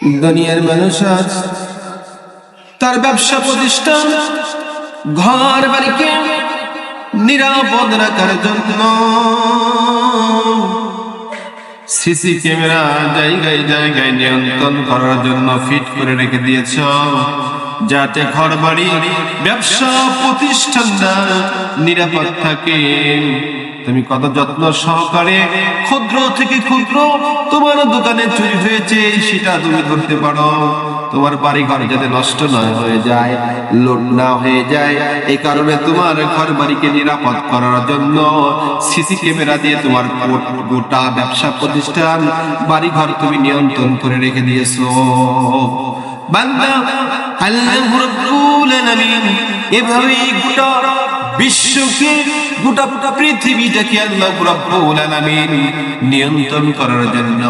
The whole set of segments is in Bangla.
দুনিয়ার মানুষ আজ তার ব্যবসা প্রতিষ্ঠান, ঘর বাড়িকে নিরাপদ রাখার জন্য। সিসি ক্যামেরা জায়গায় জায়গায় নিয়ন্ত্রণ করার জন্য ফিট করে রেখে দিয়েছ। যাতে ঘর বাড়ি ব্যবসা প্রতিষ্ঠানটা নিরাপদ থাকে। তুমি কত যত্ন সহকারে ক্ষুদ্র থেকে ক্ষুদ্র তোমার দোকানে চুরি হয়েছে, সেটা তুমি ধরতে পারো। তোমার বাড়ি ঘর যাতে নষ্ট না হয়ে যায়, লোড না হয়ে যায় এই কারণে তোমার ঘর বাড়িকে নিরাপদ করার জন্য সিসি ক্যামেরা দিয়ে তোমার গোটা ব্যবসা প্রতিষ্ঠান বাড়ি ঘর তুমি নিয়ন্ত্রণ করে রেখে দিয়েছ। বান্দা আল্লাহ গোটা গোটা পৃথিবীটাকে আল্লাহ নিয়ন্ত্রণ করার জন্য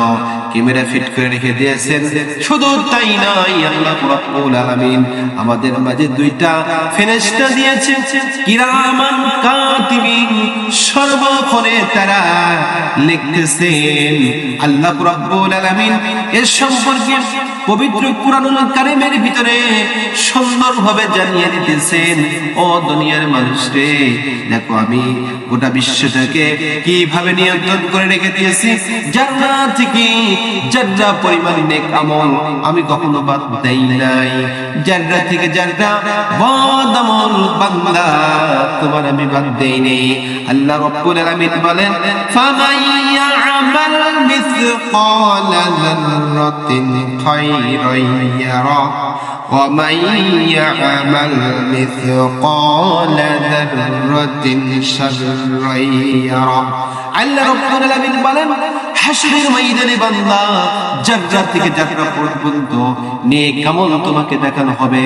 ক্যামেরা ফিট করে রেখে দিয়েছেন। শুধু তাই নয়, আল্লাহ রাব্বুল আলামিন আমাদের মাঝে দুইটা ফেরেশতা দিয়েছেন। কিরামান কাতিবিন, সর্বক্ষণে তারা লিখতেছেন, আল্লাহ রাব্বুল আলামিন এর সম্পর্কে পবিত্র কুরআনুল কারীমের ভিতরে সুন্দরভাবে জানিয়ে দিতেছেন, ও দুনিয়ার মানুষ দেখো আমি গোটা বিশ্বটাকে কীভাবে নিয়ন্ত্রণ করে রেখে দিয়েছি জান্না থেকে জান্না পরিমাণ নেক আমল আমি কখনো বাদ দেই নাই। জান্না থেকে জান্না বদ আমল বান্দা, তোমার আমি বাদ দেই নেই। আল্লাহ রাব্বুল আলামিন বলেন, ফামান ইয়ামাল মিসকালা যাররাতিন খায়রান ইয়ারা। ومن يعمل مثقال ذرة شرا يره আল্লাহ রাব্বুল আলামিন বলেন হাসরের ময়দানে বান্দা জাররা থেকে জাররা পর্যন্ত নেক আমল তোমাকে দেখানো হবে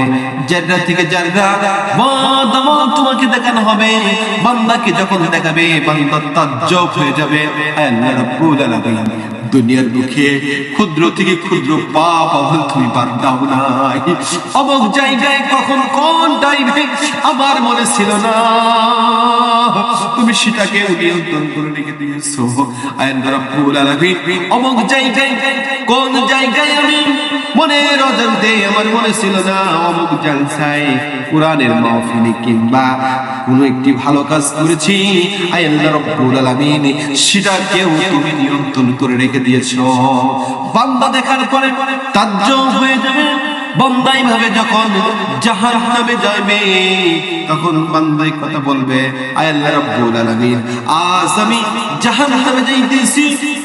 জাররা থেকে জাররা বদ আমল তোমাকে দেখানো হবে বান্দাকে যখন দেখাবে বান্দা তাজ্জব হয়ে যাবে আল্লাহ রাব্বুল আলামিন দুনিয়ার মুখে ক্ষুদ্র থেকে ক্ষুদ্র পাপ আমল তুমি বাদ দাও নাই। অমুক জায়গায় কখন কোন টাইমে আমার মনে ছিল না। তুমি সেটাকে নিয়ন্ত্রণ করে রেখে দিয়েছ। আইন রব্বুল আলামিন অমুক জায়গায়, কোন জায়গায় আমি মনে রজন দে আমার মনে ছিল না অমুক জালসায় কোরআনের মাহফিলে কিংবা কোনো একটি ভালো কাজ করেছি। আই আল্লাহ রব্বুল আলামিন সেটাকেও তুমি নিয়ন্ত্রণ করে রেখে দিয়েছ। বান্দা দেখার পরে তাজ্জব হয়ে যাবে। বন্দাই ভাবে যখন জাহান নামে যাবে, তখন বন্দাই কথা বলবে, আয় রাব্বুল আলামিন, আজ আমি জাহান নামে যাইতেছি।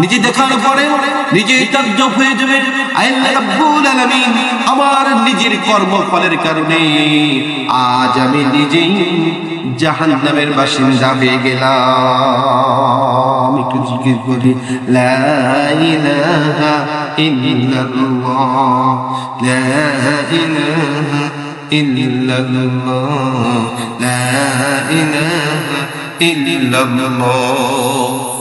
নিজে দেখার পরে নিজে তাজ্জব হয়ে যাবে। আমার নিজের কর্মফলের কারণে আজ আমি নিজেই জাহান জাহান্নামের বাসিন্দা হয়ে গেলাম। একটু জিজ্ঞেস করি। লা ইলাহা ইল্লাল্লাহ। লা ইলাহা ইল্লাল্লাহ। লা ইলাহা ইল্লাল্লাহ।